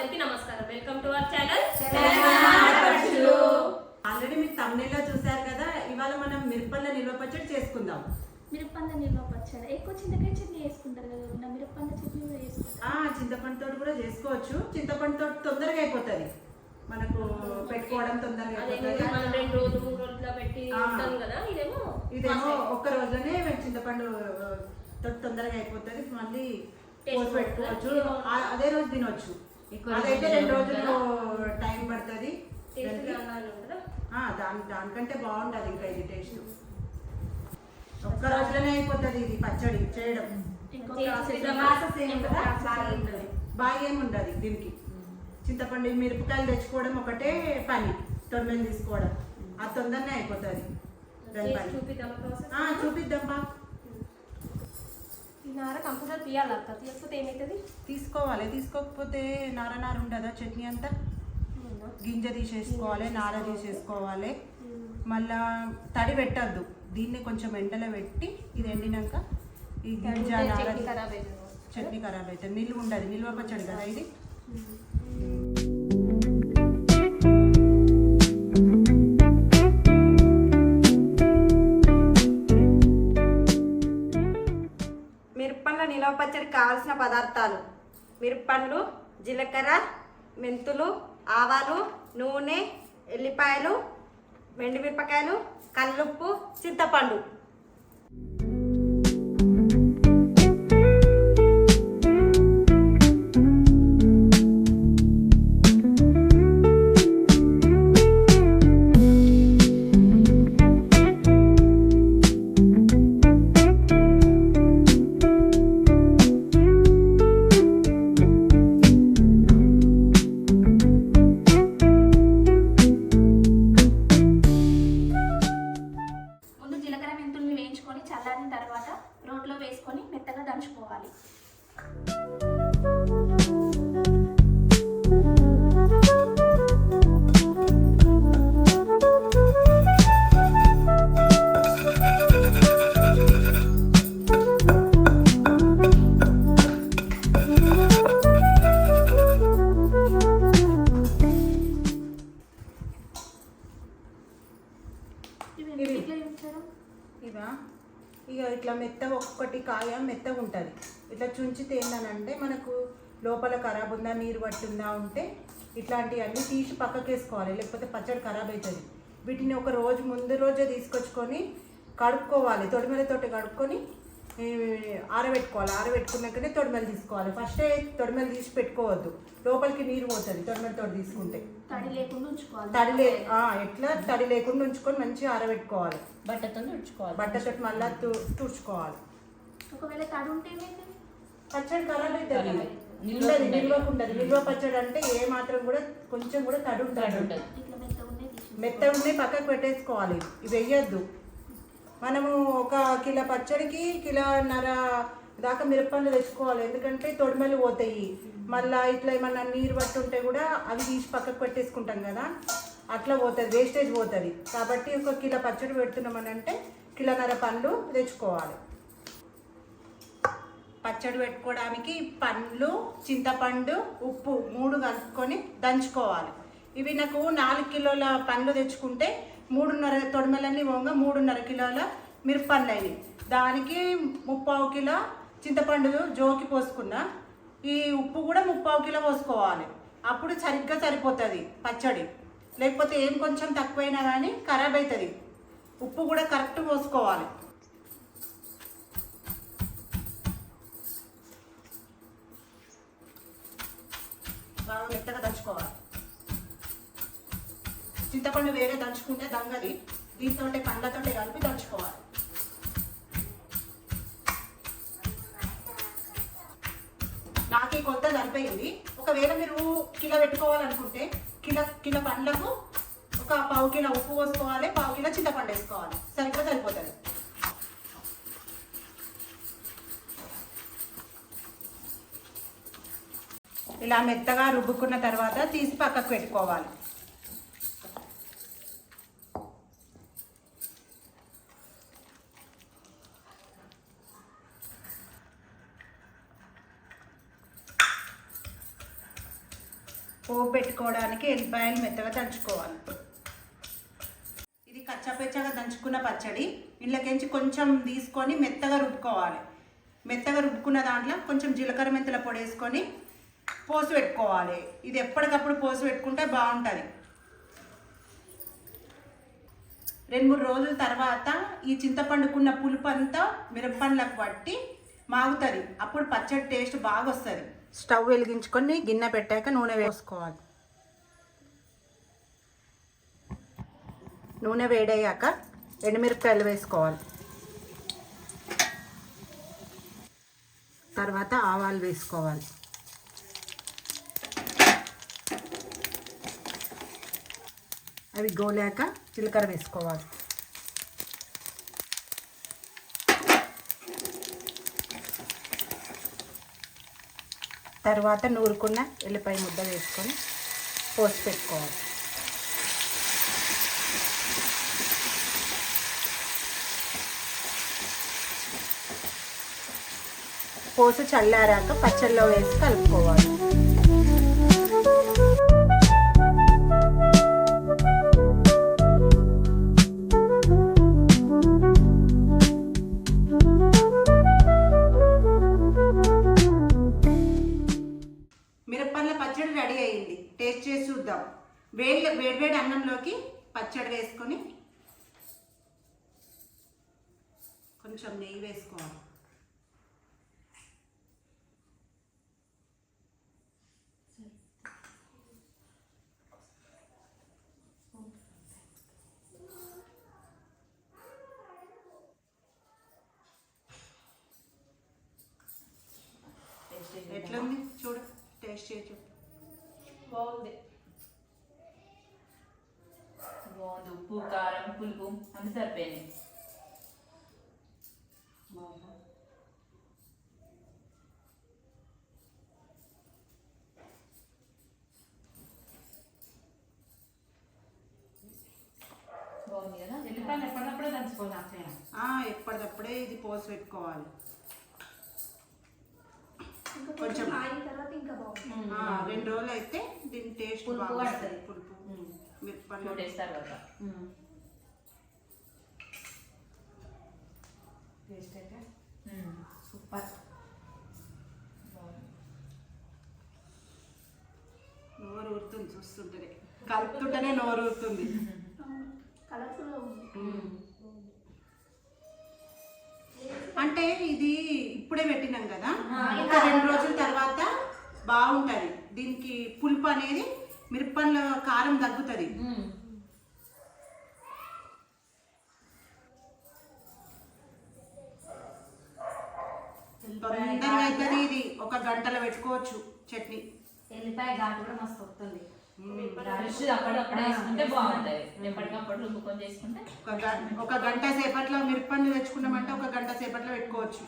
అందరికీ నమస్కారం. Welcome to our channel already మీకు తమిళలో చూసారు కదా ఇవాళ మనం మిరపల్ల నిల్వ పచ్చడి చేసుకుందాం. మిరపంద నిల్వ పచ్చడి. ఎక్కువ చింతకాయ చట్నీ వేసుకుంటారు కదా ఉన్న మిరపంద చట్నీ కూడా వేసుకుంటారు. ఆ చింతపండుతో కూడా చేసుకోవచ్చు. చింతపండుతో తొందరగా అయిపోతుంది. మనకు పెట్టుకోవడం తొందరగా అదే అయిపోతుంది. మనం రెండు రోజులు మూడు రోజులు పెట్టి. ఉంటాం కదా ఇదేమో ఇదేమో ఒక్క రోజులోనే చింతపండు తొ- తొందరగా అయిపోతుంది. మళ్ళీ పెట్టుకోవచ్చు. అదే రోజు తినొచ్చు. ఎక్కువ అదైతే రెండు రోజులు? టైం పడుతుంది. దాని దానికంటే బాగుంటుంది ఇంకా ఇది టేస్ట్. ఒక్క రోజులోనే అయిపోతుంది ఇది పచ్చడి చేయడం. బాగా ఉంటుంది. బాగా ఏమి ఉండదు దీనికి. చింతపండు మిరపకాయలు తెచ్చుకోవడం ఒకటే పని. తొమ్మిది తీసుకోవడం. ఆ తొందరనే అయిపోతుంది. ఆ, చూపిద్దాం బా నార కంపల్సరీ తీయాలి అక్క? తీయకపోతే ఏమవుతుంది తీసుకోవాలి. తీసుకోకపోతే నార నార ఉండదా చట్నీ అంతా? గింజ తీసేసుకోవాలి నార తీసేసుకోవాలి. మళ్ళా తడి పెట్టద్దు. దీన్ని కొంచెం ఎండలో పెట్టి ఇది ఎండినాక ఈ గింజ నార చట్నీ ఖరాబ్ అవుతుంది. నిల్వ ఉండదు. నిల్వ పచ్చడి కదా ఇది? మిరపండ్ల నిలవ పచ్చడి కావాల్సిన పదార్థాలు. మిరపండ్లు జీలకర్ర మెంతులు ఆవాలు నూనె ఎల్లిపాయలు మిరపకాయలు కల్లుప్పు చింతపండు. ఇక ఇట్లా మెత్తగా ఒక్కొక్కటి కాయ మెత్తగా ఉంటుంది. ఇట్లా చుంచితే ఏంటనంటే మనకు లోపల ఖరాబ్ ఉందా నీరు పట్టుందా ఉంటే ఇట్లాంటివన్నీ తీసి పక్కకి వేసుకోవాలి లేకపోతే పచ్చడి ఖరాబ్ అవుతుంది వీటిని ఒక రోజు ముందు రోజే తీసుకొచ్చుకొని కడుక్కోవాలి. తొడిమెలతోటి కడుక్కొని ఆరబెట్టుకోవాలి. ఆరబెట్టుకున్నాకనే తొడిమెలు తీసుకోవాలి. ఫస్టే తొడిమెలు తీసి పెట్టుకోవద్దు. లోపలికి నీరు పోతుంది తొడిమెలతో తీసుకుంటే. తడి లేకుండా ఉంచుకోవాలి. తడి లే ఆ, ఎట్లా? తడి లేకుండా ఉంచుకొని మంచిగా ఆరబెట్టుకోవాలి. బట్టతో తుడుచుకోవాలి. బట్టతోటి మళ్ళా తుడుచుకోవాలి. ఒకవేళ తడి ఉంటే పచ్చడి ఖరాబ్ అవుతుంది ఖరాబ్ అవుతుంది. నిల్వ పచ్చడి అంటే ఏ మాత్రం కూడా కొంచెం కూడా తడి తడి ఉంటుంది మెత్త ఉండి పక్కకు పెట్టేసుకోవాలి. ఇవి వేయద్దు. మనము ఒక కిలో పచ్చడికి కిలోన్నర దాకా మిరపండ్లు తెచ్చుకోవాలి ఎందుకంటే తొడిమలు పోతాయి. మళ్ళీ ఇట్లా ఏమన్నా నీరు పట్టి ఉంటే కూడా అవి తీసి పక్కకు పెట్టేసుకుంటాం కదా. అట్లా పోతుంది వేస్టేజ్ పోతుంది. కాబట్టి ఒక కిలో పచ్చడి పెడుతున్నామని అంటే కిలోన్నర పండ్లు తెచ్చుకోవాలి. పచ్చడి పెట్టుకోవడానికి పండ్లు చింతపండు ఉప్పు మూడు కలుపుకొని దంచుకోవాలి. ఇవి నాకు నాలుగు కిలోల పండ్లు తెచ్చుకుంటే మూడున్నర తొడిమెలన్నీ పోగా మూడున్నర కిలోల మిరపండ్లు అవి దానికి ముప్పావు కిలో చింతపండు జోకి పోసుకున్నా. ఈ ఉప్పు కూడా ముప్పావు కిలో పోసుకోవాలి. అప్పుడు సరిగ్గా సరిపోతుంది పచ్చడి. లేకపోతే ఏం కొంచెం తక్కువైనా కానీ ఖరాబ్ అవుతుంది ఉప్పు కూడా కరెక్ట్ పోసుకోవాలి. బాగా మెత్తగా దంచుకోవాలి. చింతపండు వేరే దంచుకుంటే దంగది. దీంతో పండ్లతోటి కలిపి దంచుకోవాలి. నాకు ఈ కొత్త సరిపోయింది. ఒకవేళ మీరు కిలో పెట్టుకోవాలనుకుంటే కిలో కిలో పండ్లకు ఒక పావు కిలో ఉప్పు పోసుకోవాలి పావు కిలో చింతపండు వేసుకోవాలి. సరిగ్గా సరిపోతుంది. ఇలా మెత్తగా రుబ్బుకున్న తర్వాత తీసి పక్కకు పెట్టుకోవాలి. పోపు పెట్టుకోవడానికి ఎల్లిపాయలు మెత్తగా దంచుకోవాలి. ఇది కచ్చాపెచ్చగా దంచుకున్న పచ్చడి. ఇంట్లోకించి కొంచెం తీసుకొని మెత్తగా రుబ్బుకోవాలి. మెత్తగా రుబ్బుకున్న దాంట్లో కొంచెం జీలకర్ర మెంతుల పొడి వేసుకొని పోసి పెట్టుకోవాలి. ఇది ఎప్పటికప్పుడు పోసి పెట్టుకుంటే బాగుంటుంది. రెండు మూడు రోజుల తర్వాత ఈ చింతపండుకున్న పులుపు అంతా మిరపండ్లకు పట్టి మాగుతుంది. అప్పుడు పచ్చడి టేస్ట్ బాగా వస్తుంది స్టవ్ వెలిగించుకొని గిన్నె పెట్టాక నూనె వేసుకోవాలి. నూనె వేడయ్యాక ఎండుమిరపకాయలు వేసుకోవాలి. తర్వాత ఆవాలు వేసుకోవాలి. అవి గోలాక జీలకర్ర వేసుకోవాలి. తర్వాత నూరుకున్న ఎల్లిపాయ ముద్ద వేసుకొని పోసి పెట్టుకోవాలి. పోసి చల్లారాక పచ్చళ్ళలో వేసి కలుపుకోవాలి. పచ్చడి రెడీ అయింది టేస్ట్ చేసి చూద్దాం. వేడి వేడివేడి అన్నంలోకి పచ్చడి వేసుకొని కొంచెం నెయ్యి వేసుకోవాలి ఎట్లుంది చూడు టేస్ట్ చేసి చూడు బాగుంది బాగుంది ఉప్పు కారం పులుపు అన్ని సరిపోయినాయి. బాగుంది కదా? ఎల్లిపాయలు ఎప్పటికప్పుడే దంచుకోవాలి ఇది పోసి పెట్టుకోవాలి. ఇంకా కొంచెం. తర్వాత ఇంకా బాగుంటుంది. రెండు రోజులు అయితే దీని టేస్ట్ పులుపు పడుతుంది. పులుపు. మిరపలు డేస్ తర్వాత. టేస్ట్ అయితే. సూపర్. నోరు ఊరుతుంది చూస్తుంటేనే. కలుపుతుంటేనే నోరు ఊరుతుంది. అంటే ఇది ఇప్పుడే పెట్టినాం కదా? ఇంకా రెండు రోజుల తర్వాత బాగుంటది. దీనికి పులుపు అనేది మిరపండ్ల కారం తగ్గుతుంది. తొందరగా అవుతుంది ఇది. ఒక గంటలో పెట్టుకోవచ్చు చట్నీ. ఎల్లిపాయ ఘాటు కూడా మస్తు వస్తుంది ఒక గంట సేపట్లో మిరపండ్లు తెచ్చుకున్నామంటే ఒక గంట సేపట్లో పెట్టుకోవచ్చు.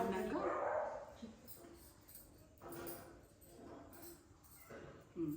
అన్నాక. ఉమ్.